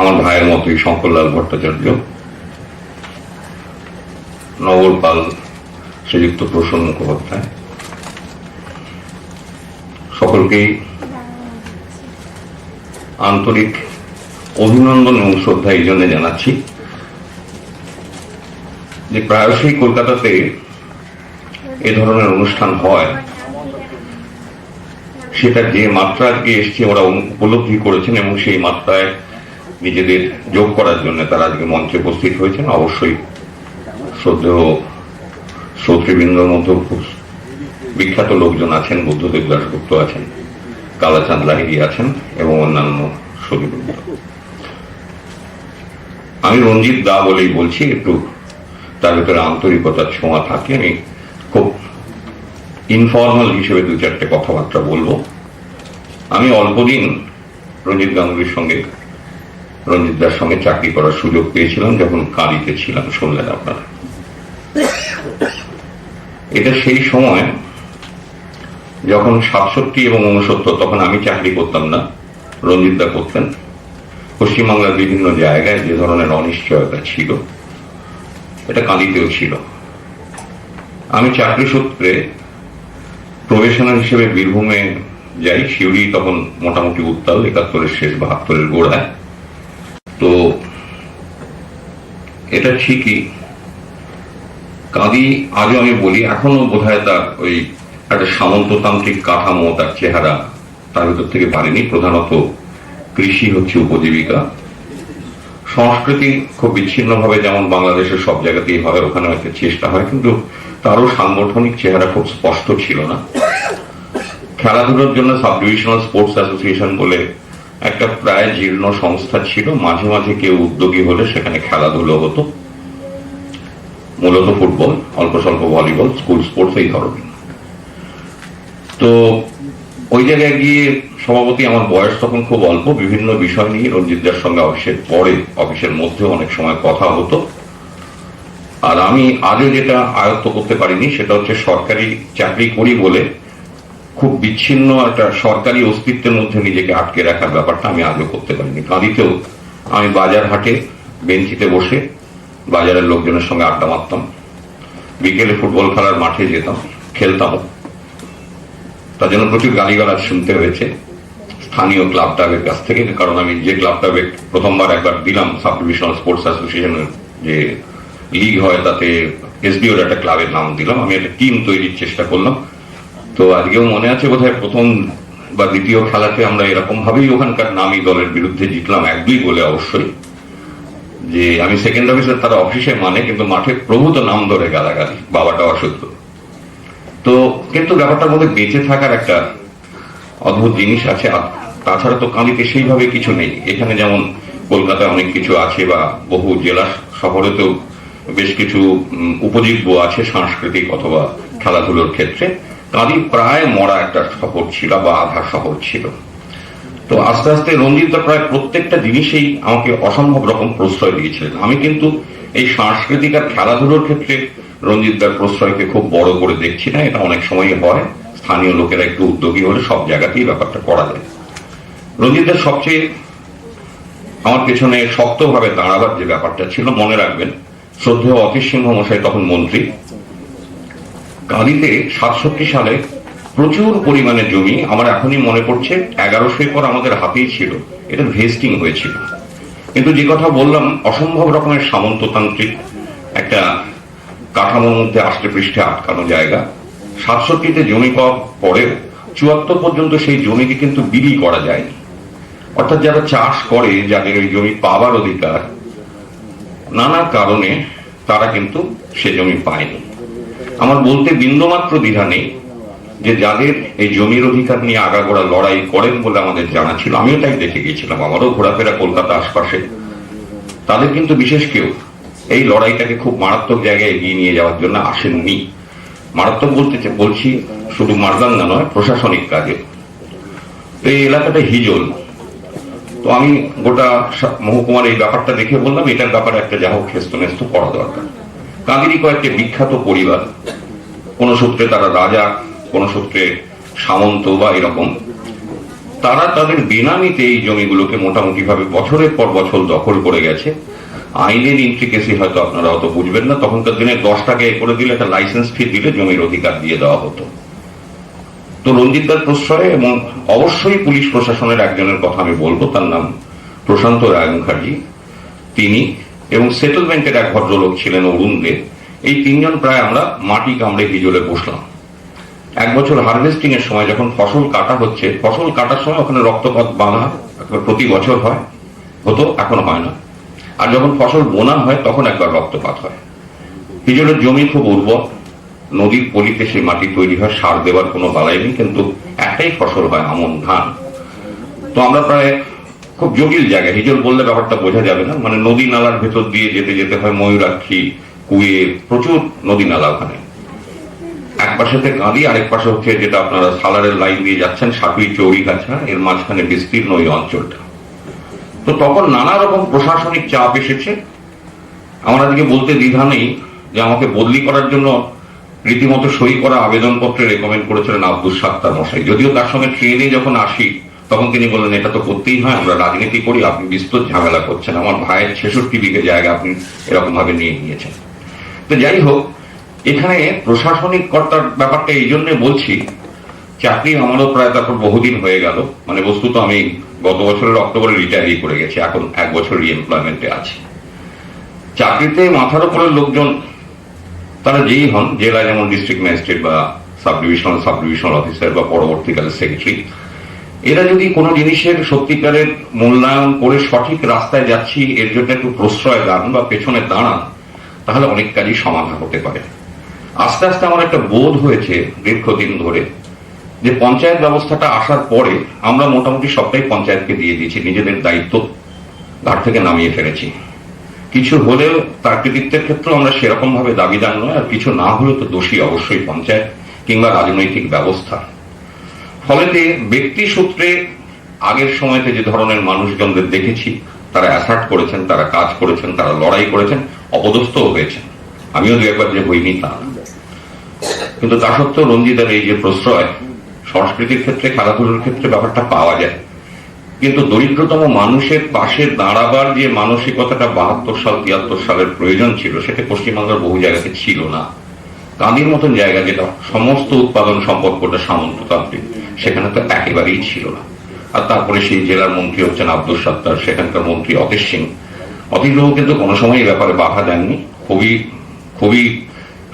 আমার ভাইয়ের মতোই শঙ্করলাল ভট্টাচার্য। নগর পাল শ্রীযুক্ত প্রসন্ন মুখোপাধ্যায়। সকলকেই আন্তরিক অভিনন্দন এবং শ্রদ্ধা এই জন্য জানাচ্ছি যে প্রায়শই কলকাতাতে এ ধরনের অনুষ্ঠান হয়। সেটা যে মাত্রা আজকে এসছে ওরা উপলব্ধি করেছেন এবং সেই মাত্রায় নিজেদের যোগ করার জন্য তারা আজকে মঞ্চে উপস্থিত হয়েছেন। অবশ্যই শ্রদ্ধেয় শ্রোতৃবৃন্দর খুব বিখ্যাত লোকজন আছেন বুদ্ধদেব দাসগুপ্ত আছেন, কালাচাঁদ লাহিড়ি আছেন এবং অন্যান্য সদীবৃন্দ আমি রঞ্জিত দা বলেই বলছি, একটু তার ভিতরে আন্তরিকতার ছোঁয়া থাকে। আমি খুব ইনফর্মাল হিসেবে দু চারটে কথাবার্তা বলব। আমি অল্পদিন রঞ্জিত গাঙ্গুলির সঙ্গে রঞ্জিত দার সঙ্গে চাকরি করার সুযোগ পেয়েছিলাম, যখন কাঁদিতে ছিলাম, শুনলেন আপনারা। এটা সেই সময় যখন সাতষট্টি এবং উনসত্তর তখন আমি চাকরি করতাম না রঞ্জিত দা করতেন। পশ্চিমবাংলার বিভিন্ন জায়গায় যে ধরনের অনিশ্চয়তা ছিল, এটা কাঁদিতেও ছিল। আমি চাকরি সূত্রে প্রফেশনাল হিসেবে বীরভূমে যাই শিউরি তখন মোটামুটি উত্তাল, একাত্তরের শেষ বাহাত্তরের গোড়ায়। তো এটা ঠিকই। কাঁদি আজও আমি বলি এখনও বোধ হয় তার ওই একটা সামন্ততান্ত্রিক কাঠামো, তার চেহারা তার ভিতর থেকে পারেনি প্রধানত কৃষি হচ্ছে উপজীবিকা। সংস্কৃতি খুব বিচ্ছিন্নভাবে যেমন বাংলাদেশের সব জায়গাতেই হয়, ওখানে হয়তো চেষ্টা হয়, কিন্তু তারও সাংগঠনিক চেহারা খুব স্পষ্ট ছিল না। খেলাধুলোর জন্য সাব ডিভিশনাল স্পোর্টস অ্যাসোসিয়েশন বলে একটা প্রায় জীর্ণ সংস্থা ছিল। মাঝে মাঝে কেউ উদ্যোগী হলে সেখানে খেলাধুলো হতো। মূলত ফুটবল, অল্প স্বল্প ভলিবল, স্কুল স্পোর্টস এই ধরনের। তো ওই জায়গায় গিয়ে সভাপতি আমার বয়স তখন খুব অল্প। বিভিন্ন বিষয় নিয়ে রঞ্জিতদার সঙ্গে অফিসের পরে, অফিসের মধ্যে অনেক সময় কথা হতো। আর আমি আজও যেটা আয়ত্ত করতে পারিনি, সেটা হচ্ছে সরকারি চাকরি করি বলে খুব বিচ্ছিন্ন একটা সরকারি অস্তিত্বের মধ্যে নিজেকে আটকে রাখার ব্যাপারটা আমি আজও করতে পারিনি। কাঁদিতেও আমি বাজার হাটে, বেঞ্চিতে বসে বাজারের লোকজনের সঙ্গে আড্ডা মারতাম। বিকেলে ফুটবল খেলার মাঠে যেতাম, খেলতাম। তার জন্য প্রচুর গালিগালাজ শুনতে হয়েছে স্থানীয় ক্লাবটাবের কাছ থেকে, কারণ আমি যে ক্লাবটাবে প্রথমবার একবার দিলাম সাব ডিভিশনাল স্পোর্টস অ্যাসোসিয়েশনের যে লিগ হয়, তাতে এসডিওর একটা ক্লাবের নাম দিলাম। আমি একটা টিম তৈরির চেষ্টা করলাম। তো আজকেও মনে আছে বোধহয় প্রথম বা দ্বিতীয় খেলাতে আমরা এরকম ভাবেই ওখানকার নামি দলের বিরুদ্ধে জিতলাম এক দুই বলে অবশ্যই। যে আমি সেকেন্ড অফিসার তারা অফিসে মানে কিন্তু মাঠে প্রভূত নাম ধরে গালাগালি, বাবাটা অসুস্থ তো কিন্তু ব্যাপারটার মধ্যে বেঁচে থাকার একটা অদ্ভুত জিনিস আছে তাছাড়া তো কাঁদিতে সেইভাবে কিছু নেই। এখানে যেমন কলকাতায় অনেক কিছু আছে বা বহু জেলা শহরেতেও বেশ কিছু উপজীব্য আছে সাংস্কৃতিক অথবা খেলাধুলোর ক্ষেত্রে। কাঁদি প্রায় মরা একটা শহর ছিল বা আধা শহর ছিল। তো আস্তে আস্তে রঞ্জিত প্রায় প্রত্যেকটা জিনিসেই আমাকে অসম্ভব রকম প্রশ্রয় দিয়েছিলেন। আমি কিন্তু এই সাংস্কৃতিক আর খেলাধুলোর ক্ষেত্রে রঞ্জিত দার প্রশ্রয়কে খুব বড় করে দেখছি না, এটা অনেক সময় হয়। স্থানীয় লোকেরা একটু উদ্যোগী হলে সব জায়গাতেই ব্যাপারটা করা যায়। রঞ্জিত দার সবচেয়ে আমার পেছনে শক্তভাবে দাঁড়াবার যে ব্যাপারটা ছিল, মনে রাখবেন, শ্রদ্ধেয় অতীশ সিংহ মশাই তখন মন্ত্রী। কাঁদিতে সাতষট্টি সালে প্রচুর পরিমাণে জমি আমার এখনই মনে পড়ছে, এগারোশো একর আমাদের হাতেই ছিল, এটা ভেস্টিং হয়েছিল। কিন্তু যে কথা বললাম, অসম্ভব রকমের সামন্ততান্ত্রিক একটা কাঠামোর মধ্যে আষ্টে পৃষ্ঠে আটকানো জায়গা। সাতষট্টিতে জমি পাওয়ার পরেও চুয়াত্তর পর্যন্ত সেই জমিকে কিন্তু বিলি করা যায়নি। অর্থাৎ যারা চাষ করে, যাদের ওই জমি পাওয়ার অধিকার, নানা কারণে তারা কিন্তু সে জমি পায়নি। আমার বলতে বিন্দুমাত্র দ্বিধা নেই যে যাদের এই জমির অধিকার নিয়ে আগাগোড়া লড়াই করেন বলে আমাদের জানা ছিল, আমিও তাই দেখে গিয়েছিলাম, আমারও ঘোরাফেরা কলকাতা আশপাশে। তাদের কিন্তু বিশেষ কেউ এই লড়াইটাকে খুব মারাত্মক জায়গায় এগিয়ে নিয়ে যাওয়ার জন্য আসেননি মারাত্মক বলতে বলছি, শুধু মারদাঙ্গা নয়, প্রশাসনিক কাজে। তো এই এলাকাটা হিজল। তো আমি গোটা মহকুমার এই ব্যাপারটা দেখে বললাম, এটার ব্যাপারে একটা যা হোক খেস্ত নেস্ত করা দরকার। কাঁদিরই কয়েকটি বিখ্যাত পরিবার। কোন সূত্রে তারা রাজা, কোন সূত্রে সামন্ত বা এরকম। তারা তাদের বেনামিতে এই জমিগুলোকে মোটামুটি ভাবে বছরের পর বছর দখল করে গেছে। আইনের ইন্ট্রিকেসি হয়তো আপনারা অত বুঝবেন না। তখনকার দিনে দশ টাকা এ করে দিলে একটা লাইসেন্স ফি দিলে জমির অধিকার দিয়ে দেওয়া হতো। তো রঞ্জিতদার প্রশ্রয়ে এবং অবশ্যই পুলিশ প্রশাসনের একজনের কথা আমি বলব, তার নাম প্রশান্ত রায় মুখার্জি তিনি এবং সেটেলমেন্টের এক ভদ্রলোক ছিলেন অরুণ দে এই তিনজন প্রায় আমরা মাটি কামড়ে হিজলে বসলাম। এক বছর হারভেস্টিং এর সময় যখন ফসল কাটা হচ্ছে, ফসল কাটার সময় ওখানে রক্তপাত বাঁধা একবার প্রতি বছর হয়। হতো, এখন হয় না। আর যখন ফসল বোনা হয়, তখন একবার রক্তপাত হয়। হিজলের জমি খুব উর্বর। নদীর পলিতে সেই মাটি তৈরি হয়, সার দেওয়ার কোনো বালাই নেই, কিন্তু একটাই ফসল হয় আমন ধান। তো আমরা প্রায় খুব জটিল জায়গা। হিজল বললে ব্যাপারটা বোঝা যাবে না। মানে নদী নালার ভেতর দিয়ে যেতে যেতে হয় ময়ূরাক্ষী, কুয়ে, প্রচুর নদী নালা ওখানে। এক পাশেতে গাঁদি, আরেক পাশে হচ্ছে যেটা আপনারা সালারের লাইন দিয়ে যাচ্ছেন সাটুই চৌরি গাছা এর মাঝখানে বিস্তীর্ণ ওই অঞ্চলটা। তো তখন নানা রকম প্রশাসনিক চাপ এসেছে। আমার আজকে বলতে দ্বিধা নেই যে আমাকে বদলি করার জন্য রীতিমতো সই করা আবেদনপত্রে রেকমেন্ড করেছিলেন আব্দুল সাত্তার মশাই। যদিও তার সঙ্গে ট্রেনে যখন আসি তখন তিনি বললেন, এটা তো করতেই হয়, আমরা রাজনীতি করি, আপনি বিস্তর ঝামেলা করছেন, আমার ভাইয়ের ছেষট্টি বিঘে জায়গা আপনি এরকম ভাবে নিয়ে নিয়েছেন। তো যাই হোক, এখানে প্রশাসনিক কর্তার ব্যাপারটা এই জন্য বলছি, চাকরি আমারও প্রায় তারপর বহুদিন হয়ে গেল মানে বস্তুত আমি গত বছরের অক্টোবরে রিটায়ারি করে গেছি, এখন এক বছর রিএমপ্লয়মেন্টে আছি। চাকরিতে মাথার উপরে লোকজন, তারা যেই হন, জেলা যেমন ডিস্ট্রিক্ট ম্যাজিস্ট্রেট বা sub divisional sub divisional officer বা পরবর্তীকালে সেক্রেটারি এরা যদি কোনো জিনিসের সত্যিকারের মূল্যায়ন করে সঠিক রাস্তায় যাচ্ছি, এর জন্য একটু প্রশ্রয় দান বা পেছনে দাঁড়ান, তাহলে অনেক কাজই সমাধান হতে পারে। আস্তে আস্তে আমার একটা বোধ হয়েছে দীর্ঘদিন ধরে, যে পঞ্চায়েত ব্যবস্থাটা আসার পরে আমরা মোটামুটি সবটাই পঞ্চায়েতকে দিয়ে দিয়েছি, নিজেদের দায়িত্ব ঘাট থেকে নামিয়ে ফেলেছি। কিছু হলেও তার কৃতিত্বের ক্ষেত্রে আমরা সেরকম ভাবে দাবিদার নয়, আর কিছু না হলেও তো দোষী অবশ্যই পঞ্চায়েত কিংবা রাজনৈতিক ব্যবস্থা। ফলেতে ব্যক্তি সূত্রে আগের সময়তে যে ধরনের মানুষজনদের দেখেছি, তারা অ্যাসার্ট করেছেন, তারা কাজ করেছেন, তারা লড়াই করেছেন, অপদস্থও হয়েছেন। আমিও দু একবার যে হইনি তা। কিন্তু তা সত্ত্বেও রঞ্জিতার এই যে প্রশ্রয়, সংস্কৃতির ক্ষেত্রে, খেলাধুলোর ক্ষেত্রে ব্যাপারটা পাওয়া যায়। কিন্তু দরিদ্রতম মানুষের পাশে দাঁড়াবার যে মানসিকতাটা বাহাত্তর সাল, তিয়াত্তর সালের প্রয়োজন ছিল, সেটা পশ্চিমবাংলার বহু জায়গাতে ছিল না। কাঁদির মতন জায়গা যেটা সমস্ত উৎপাদন সম্পর্কটা সামন্ততান্ত্রিক, সেখানে তো একেবারেই ছিল না। আর তারপরে সেই জেলার মন্ত্রী হচ্ছেন আব্দুল সত্তার, সেখানকার মন্ত্রী অতীশ সিং। অতীশ বাবু কিন্তু কোনো সময় ব্যাপারে বাধা দেননি। খুবই খুবই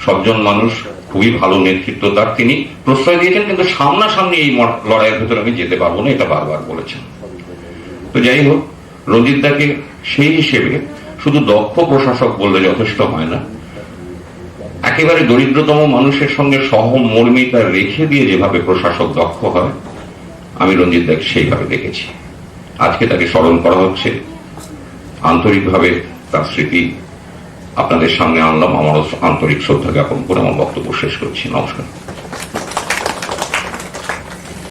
সজ্জন মানুষ, খুবই ভালো নেতৃত্ব তার তিনি। প্রশ্রয় দিয়েছেন কিন্তু সামনাসামনি এই লড়াইয়ের ভেতরে আমি যেতে পারব না, এটা বারবার বলেছেন। তো যাই হোক, রঞ্জিত দাকে সেই হিসেবে শুধু দক্ষ প্রশাসক বললে যথেষ্ট হয় না একেবারে দরিদ্রতম মানুষের সঙ্গে সহমর্মিতা রেখে দিয়ে যেভাবে প্রশাসক দক্ষ হয়, আমি রঞ্জিত দাকে সেইভাবে দেখেছি। আজকে তাকে স্মরণ করা হচ্ছে। আন্তরিকভাবে তার স্মৃতি আপনাদের সামনে আনলাম। আমারও আন্তরিক শ্রদ্ধা জ্ঞাপন করে আমার বক্তব্য শেষ করছি। নমস্কার।